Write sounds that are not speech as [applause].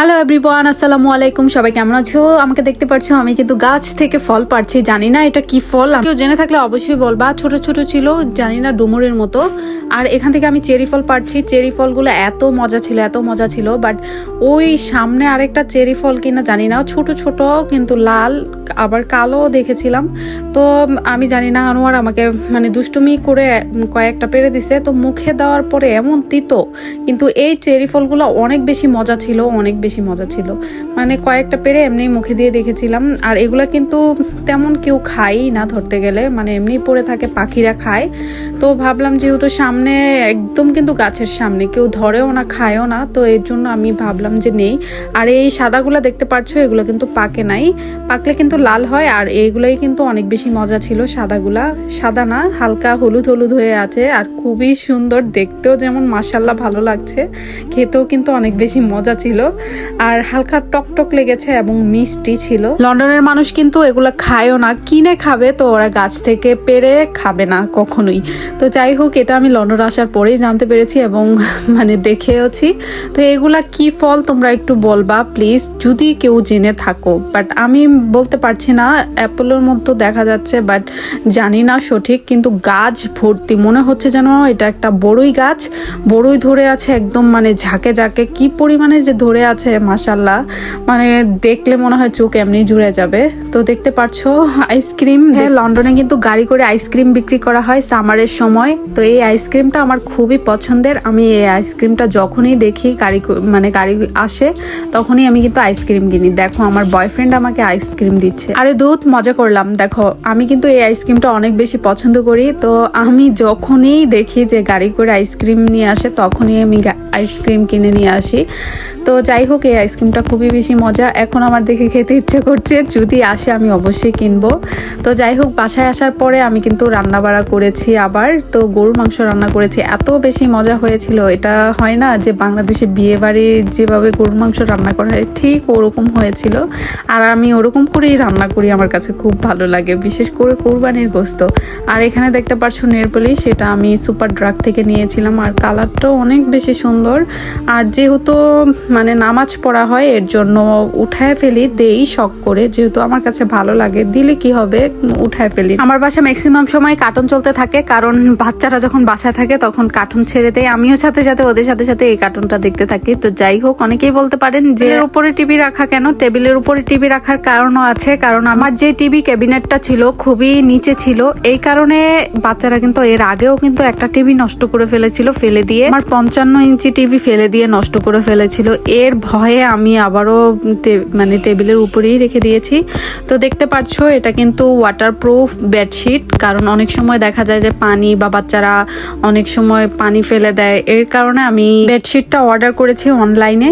Hello everyone আসসালামু আলাইকুম সবাই কেমন আছো? আমাকে দেখতে পাচ্ছো আমি কিন্তু গাছ থেকে ফল পাচ্ছি জানি না এটা কি ফল। কেউ জেনে থাকলে অবশ্যই বলবা। ছোট ছোট ছিল, জানি না, ডুমুরের মতো। আর এখান থেকে আমি চেরি ফল পাচ্ছি চেরি ফলগুলো এত মজা ছিল, এত মজা ছিল। বাট ওই সামনে আরেকটা চেরি ফল কিনা জানি না। ছোট ছোট, কিন্তু লাল, আবার কালো দেখেছিলাম। তো আমি জানি না, আনোয়ার আমাকে মানে দুষ্টুমি করে কয়েকটা পেরে দিছে। তো মুখে দেওয়ার পরে এমন তিতো। কিন্তু এই চেরি ফলগুলো অনেক বেশি মজা ছিল, অনেক বেশি মজা ছিল। মানে কয়েকটা পেরে এমনি মুখে দিয়ে দেখেছিলাম। আর এগুলো কিন্তু তেমন কেউ খাই না ধরতে গেলে। মানে এমনি পড়ে থাকে, পাখিরা খায়। তো ভাবলাম যেহেতু সামনে একদম কিন্তু গাছের সামনে, কেউ ধরেও না, খায়ও না, তো এর জন্য আমি ভাবলাম যে নেই। আর এই সাদাগুলো দেখতে পাচ্ছ এগুলো কিন্তু পাকে নাই। পাকলে কিন্তু লাল হয়, আর এইগুলোই কিন্তু অনেক বেশি মজা ছিল সাদাগুলা। সাদা না, হালকা হলুদ হলুদ হয়ে আছে, আর খুবই সুন্দর দেখতেও যেমন মাসাল্লাহ ভালো লাগছে। খেতেও কিন্তু অনেক বেশি মজা ছিল। আর হালকা টকটক লেগেছে এবং মিষ্টি ছিল। লন্ডনের মানুষ কিন্তু এগুলো খায়ও না। কিনে খাবে তো ওরা গাছ থেকে পেরে খাবে না কখনোই। তো যাই হোক, এটা আমি লন্ডন আসার পরেই জানতে পেরেছি এবং [laughs] মানে দেখেওছি। তো এগুলা কি ফল তোমরা একটু বলবা, প্লিজ? যদি কেউ জেনে থাকো। বাট আমি বলতে পারছি না, অ্যাপেলের মতো দেখা যাচ্ছে, বাট জানি না সঠিক। কিন্তু গাছ ভর্তি, মনে হচ্ছে যেন এটা একটা বড়ই গাছ। বড়ই ধরে আছে, একদম মানে ঝাঁকে ঝাঁকে। কি পরিমাণে যে ধরে আছে মাসাল্লাহ মানে দেখলে মনে হয় চোখ এমনি জুড়ে যাবে। তো দেখতে পাচ্ছ আইসক্রিম। হ্যাঁ লন্ডনে কিন্তু গাড়ি করে আইসক্রিম বিক্রি করা হয় সামারের সময়। তো এই আইসক্রিমটা আমার খুবই পছন্দের। আমি এই আইসক্রিমটা যখনই দেখি গাড়ি মানে গাড়ি আসে তখনই আমি কিন্তু আইসক্রিম কিনি। দেখো আমার বয়ফ্রেন্ড আমাকে আইসক্রিম দিচ্ছে। আরে দুধ মজা করলাম। দেখো আমি কিন্তু এই আইসক্রিমটা অনেক বেশি পছন্দ করি। তো আমি যখনই দেখি যে গাড়ি করে আইসক্রিম নিয়ে আসে তখনই আমি আইসক্রিম কিনে নিয়ে আসি। তো যাই হোক এই আইসক্রিমটা খুবই বেশি মজা। এখন আমার দেখে খেতে ইচ্ছে করছে, যদি আসে আমি অবশ্যই কিনবো। তো যাই হোক, বাসায় আসার পরে আমি কিন্তু রান্না বাড়া করেছি আবার। তো গরুর মাংস রান্না করেছি, এত বেশি মজা হয়েছিল। এটা হয় না যে বাংলাদেশে বিয়ে বাড়ির যেভাবে গরুর মাংস রান্না করা হয়, ঠিক ওরকম হয়েছিল। আর আমি ওরকম করেই রান্না করি, আমার কাছে খুব ভালো লাগে, বিশেষ করে কোরবানির গোস্ত। আর এখানে দেখতে পাচ্ছ নেরপলি সেটা আমি সুপার ড্রাগ থেকে নিয়েছিলাম। আর কালারটাও অনেক বেশি সুন্দর। আর যেহেতু মানে নামাজ পড়া হয়, এর জন্য উঠায় ফেলি, দেই শখ করে। যেহেতু আমার কাছে ভালো লাগে, দিলে কি হবে? উঠায় ফেলি। আমার বাসা ম্যাক্সিমাম সময় কার্টুন চলতে থাকে, কারণ বাচ্চারা যখন বাসায় থাকে, তখন কার্টুন ছেড়ে দেয়। আমিও সাথে সাথে, ওদের সাথে সাথে এই কার্টুনটা দেখতে থাকি। তো যাই হোক, অনেকেই বলতে পারেন যে উপরে টিভি রাখা কেন? টেবিলের উপরে টিভি রাখার কারণও আছে, কারণ আমার যে টিভি ক্যাবিনেটটা ছিল, খুবই নিচে ছিল। এই কারণে বাচ্চারা কিন্তু, এর আগেও কিন্তু একটা টিভি নষ্ট করে ফেলেছিল, ফেলে দিয়ে। আমার পঞ্চান্ন ইঞ্চি টিভি ফেলে দিয়ে নষ্ট করে ফেলেছিল। এর ভয়ে আমি আবারও মানে টেবিলের উপরেই রেখে দিয়েছি। তো দেখতে পাচ্ছ এটা কিন্তু ওয়াটারপ্রুফ বেডশিট কারণ অনেক সময় দেখা যায় যে পানি বা বাচ্চারা অনেক সময় পানি ফেলে দেয়। এর কারণে আমি বেডশিটটা অর্ডার করেছি অনলাইনে